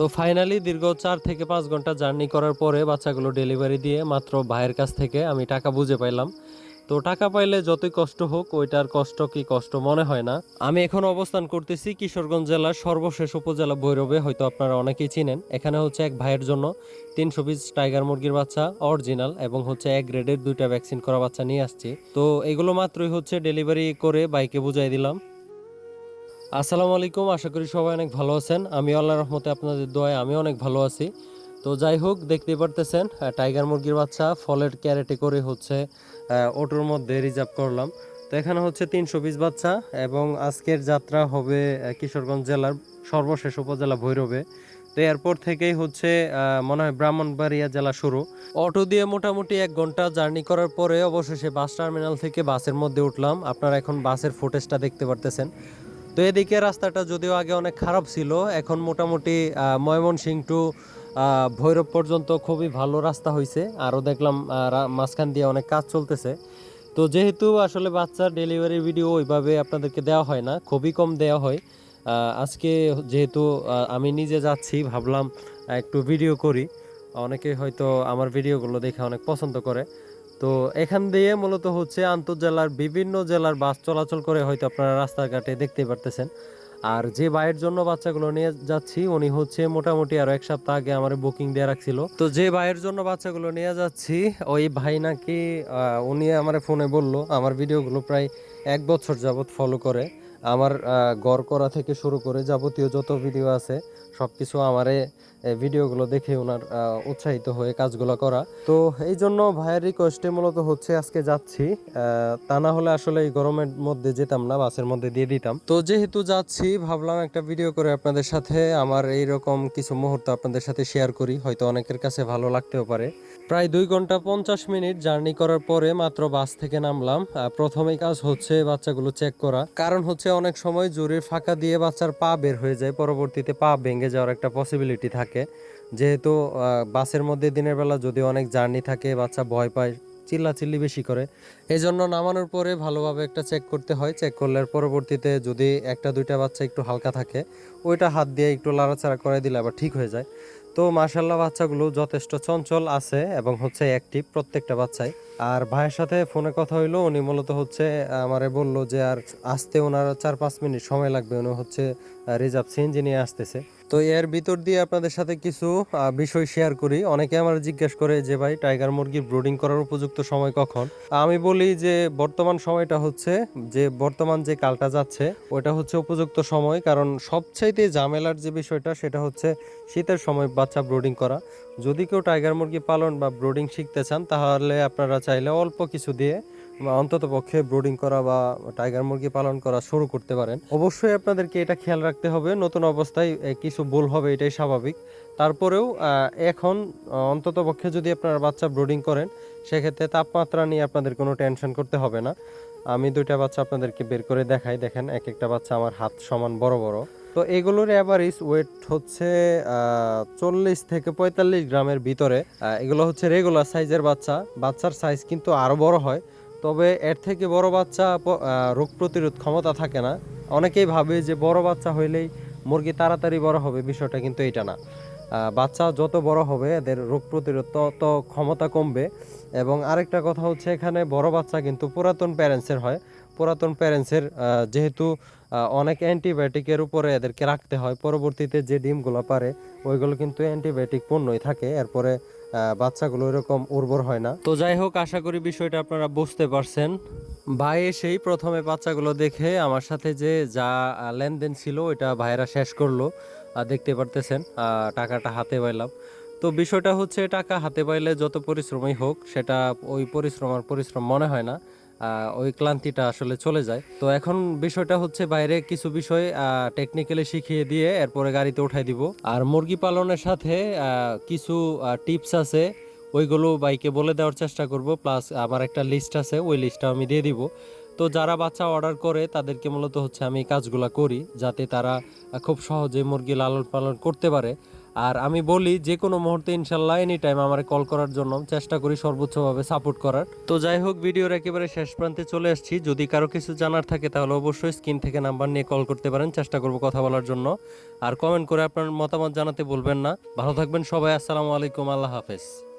তো ফাইনালি দীর্ঘ চার থেকে পাঁচ ঘণ্টা জার্নি করার পরে বাচ্চাগুলো ডেলিভারি দিয়ে মাত্র ভাইয়ের কাছ থেকে আমি টাকা বুঝে পাইলাম। তো টাকা পাইলে যতই কষ্ট হোক, ওইটার কষ্ট কি কষ্ট মনে হয় না। আমি এখন অবস্থান করতেছি কিশোরগঞ্জ জেলার সর্বশেষ উপজেলা ভৈরবে, হয়তো আপনারা অনেকেই চিনেন। এখানে হচ্ছে এক ভাইয়ের জন্য তিনশো পিস টাইগার মুরগির বাচ্চা অরিজিনাল এবং হচ্ছে এক গ্রেডের দুইটা ভ্যাকসিন করা বাচ্চা নিয়ে আসছি। তো এগুলো মাত্রই হচ্ছে ডেলিভারি করে বাইকে বুঝাই দিলাম। আসসালামু আলাইকুম, আশা করি সবাই অনেক ভালো আছেন। আমি আল্লাহ রহমতে আপনাদের দোয়ায় আমি অনেক ভালো আছি। তো যাই হোক, দেখতেই পারতেছেন টাইগার মুরগির বাচ্চা, ফলের ক্যারেটে করে হচ্ছে অটোর মধ্যে রিজার্ভ করলাম। তো এখানে হচ্ছে তিনশো পিস বাচ্চা এবং আজকের যাত্রা হবে কিশোরগঞ্জ জেলার সর্বশেষ উপজেলা ভৈরবে। তো এরপর থেকেই হচ্ছে মনে হয় ব্রাহ্মণবাড়িয়া জেলা শুরু। অটো দিয়ে মোটামুটি এক ঘণ্টা জার্নি করার পরে অবশেষে বাস টার্মিনাল থেকে বাসের মধ্যে উঠলাম। আপনারা এখন বাসের ফুটেজটা দেখতে পারতেছেন। তো এদিকে রাস্তাটা যদিও আগে অনেক খারাপ ছিল, এখন মোটামুটি ময়মনসিং টু ভৈরব পর্যন্ত খুবই ভালো রাস্তা হয়েছে আরও দেখলাম মাঝখান দিয়ে অনেক কাজ চলতেছে। তো যেহেতু আসলে বাচ্চার ডেলিভারি ভিডিও ওইভাবে আপনাদেরকে দেওয়া হয় না, খুবই কম দেওয়া হয়। আজকে যেহেতু আমি নিজে যাচ্ছি, ভাবলাম একটু ভিডিও করি। অনেকে হয়তো আমার ভিডিওগুলো দেখে অনেক পছন্দ করে। তো এখান দিয়ে মূলত হচ্ছে আন্তঃজেলার বিভিন্ন জেলার বাস চলাচল করে হয়তো আপনারা রাস্তাঘাটে দেখতে পারতেছেন। আর যে ভাইয়ের জন্য বাচ্চাগুলো নিয়ে যাচ্ছি, উনি হচ্ছে মোটামুটি আরও এক সপ্তাহ আগে আমার বুকিং দিয়ে রাখছিল। তো যে ভাইয়ের জন্য বাচ্চাগুলো নিয়ে যাচ্ছি, ওই ভাই নাকি উনি আমার ফোনে বলল, আমার ভিডিওগুলো প্রায় এক বছর যাবৎ ফলো করে। আমার গড় করা থেকে শুরু করে যাবতীয় যত ভিডিও আছে, সবকিছু আমারে ভিডিওগুলো দেখে ওনার উৎসাহিত হয়ে কাজগুলো করা। তো এই জন্য ভাইয়ের রিকোয়েস্টে মূলত হচ্ছে আজকে যাচ্ছি। তা না হলে আসলে এই গরমের মধ্যে যেতাম না, বাসের মধ্যে দিয়ে দিতাম। তো যেহেতু যাচ্ছি, ভাবলাম একটা ভিডিও করে আপনাদের সাথে আমার এই রকম কিছু মুহূর্ত আপনাদের সাথে শেয়ার করি। হয়তো অনেকের কাছে ভালো লাগতেও পারে। প্রায় দুই ঘণ্টা পঞ্চাশ মিনিট জার্নি করার পরে মাত্র বাস থেকে নামলাম। প্রথমেই কাজ হচ্ছে বাচ্চাগুলো চেক করা। কারণ হচ্ছে অনেক সময় জোরের ফাঁকা দিয়ে বাচ্চার পা বের হয়ে যায়, পরবর্তীতে পা ভেঙে যাওয়ার একটা পসিবিলিটি থাকে। যেহেতু বাসের মধ্যে দিনের বেলা যদি অনেক জার্নি থাকে, বাচ্চা ভয় পায়, চিল্লাচিল্লি বেশি করে। এই জন্য নামানোর পরে ভালোভাবে একটা চেক করতে হয়। চেক করলে পরবর্তীতে যদি একটা, দুইটা বাচ্চা একটু হালকা থাকে, ওইটা হাত দিয়ে একটু লাড়াচাড়া করে দিলে আবার ঠিক হয়ে যায়। তো মার্শাল্লাহ বাচ্চাগুলো যথেষ্ট চঞ্চল আছে এবং হচ্ছে অ্যাক্টিভ প্রত্যেকটা বাচ্চাই। আর ভাইয়ের সাথে ফোনে কথা হইল, উনি মূলত হচ্ছে আমারে বলল যে আর আসতে ওনার চার পাঁচ মিনিট সময় লাগবে, উনি হচ্ছে রিজার্ভ সিএনজি নিয়ে আসতেছে। তো এর ভিতর দিয়ে আপনাদের সাথে কিছু বিষয় শেয়ার করি। অনেকে আমার জিজ্ঞেস করে যে, ভাই টাইগার মুরগির ব্রুডিং করার উপযুক্ত সময় কখন? আমি বলি যে, বর্তমান সময়টা হচ্ছে যে, বর্তমান যে কালটা যাচ্ছে ওটা হচ্ছে উপযুক্ত সময়। কারণ সবচাইতে ঝামেলার যে বিষয়টা, সেটা হচ্ছে শীতের সময় বাচ্চা ব্রুডিং করা। যদি কেউ টাইগার মুরগি পালন বা ব্রুডিং শিখতে চান, তাহলে আপনারা চাইলে অল্প কিছু দিয়ে অন্তত পক্ষে ব্রুডিং করা বা টাইগার মুরগি পালন করা শুরু করতে পারেন। অবশ্যই আপনাদেরকে এটা খেয়াল রাখতে হবে, নতুন অবস্থায় কিছু ভুল হবে এটাই স্বাভাবিক। তারপরেও এখন অন্তত পক্ষে যদি আপনারা বাচ্চা ব্রুডিং করেন, সেক্ষেত্রে তাপমাত্রা নিয়ে আপনাদের কোনো টেনশন করতে হবে না। আমি দুইটা বাচ্চা আপনাদেরকে বের করে দেখাই, দেখেন, এক একটা বাচ্চা আমার হাত সমান বড় বড়। তো এগুলোর অ্যাভারেজ ওয়েট হচ্ছে চল্লিশ থেকে পঁয়তাল্লিশ গ্রামের ভিতরে। এগুলো হচ্ছে রেগুলার সাইজের বাচ্চা। বাচ্চার সাইজ কিন্তু আরও বড় হয়। তবে এর থেকে বড় বাচ্চা রোগ প্রতিরোধ ক্ষমতা থাকে না। অনেকেই ভাবে যে বড় বাচ্চা হইলেই মুরগি তাড়াতাড়ি বড় হবে, বিষয়টা কিন্তু এটা না। বাচ্চা যত বড় হবে, এদের রোগ প্রতিরোধ তত ক্ষমতা কমবে। এবং আরেকটা কথা হচ্ছে, এখানে বড় বাচ্চা কিন্তু পুরাতন প্যারেন্টসের হয়। পুরাতন প্যারেন্টসের যেহেতু অনেক অ্যান্টিবায়োটিকের উপরে এদেরকে রাখতে হয়। পরবর্তীতে যে ডিমগুলো পারে, ওইগুলো কিন্তু অ্যান্টিবায়োটিক পণ্যই থাকে। এরপরে বাচ্চাগুলো এরকম উর্বর হয় না। তো যাই হোক, আশা করি বিষয়টা আপনারা বুঝতে পারছেন। ভাই এসেই প্রথমে বাচ্চাগুলো দেখে আমার সাথে যে যা লেনদেন ছিল, ওইটা ভাইয়েরা শেষ করল। দেখতে পারতেছেন টাকাটা হাতে পাইলাম। তো বিষয়টা হচ্ছে, টাকা হাতে পাইলে যত পরিশ্রমই হোক, সেটা ওই পরিশ্রম আর পরিশ্রম মনে হয় না। ওই ক্লান্তিটা আসলে চলে যায়। তো এখন বিষয়টা হচ্ছে বাইরে কিছু বিষয় টেকনিক্যালি শিখিয়ে দিয়ে এরপরে গাড়িতে উঠাই দিব। আর মুরগি পালনের সাথে কিছু টিপস আছে, ওইগুলো বাইকে বলে দেওয়ার চেষ্টা করব। প্লাস আমার একটা লিস্ট আছে, ওই লিস্টটা আমি দিয়ে দিব। তো যারা বাচ্চা অর্ডার করে, তাদেরকে মূলত হচ্ছে আমি কাজগুলো করি, যাতে তারা খুব সহজে মুরগি লালন পালন করতে পারে। আর আমি বলি, যে কোনো মুহূর্তে ইনশাল্লাহ এনি টাইম আমার কল করার জন্য চেষ্টা করি সর্বোচ্চভাবে সাপোর্ট করার। তো যাই হোক, ভিডিওর একেবারে শেষ প্রান্তে চলে আসছি। যদি কারও কিছু জানার থাকে, তাহলে অবশ্যই স্ক্রিন থেকে নাম্বার নিয়ে কল করতে পারেন। চেষ্টা করব কথা বলার জন্য। আর কমেন্ট করে আপনার মতামত জানাতে বলবেন না। ভালো থাকবেন সবাই। আসসালামু আলাইকুম। আল্লাহ হাফেজ।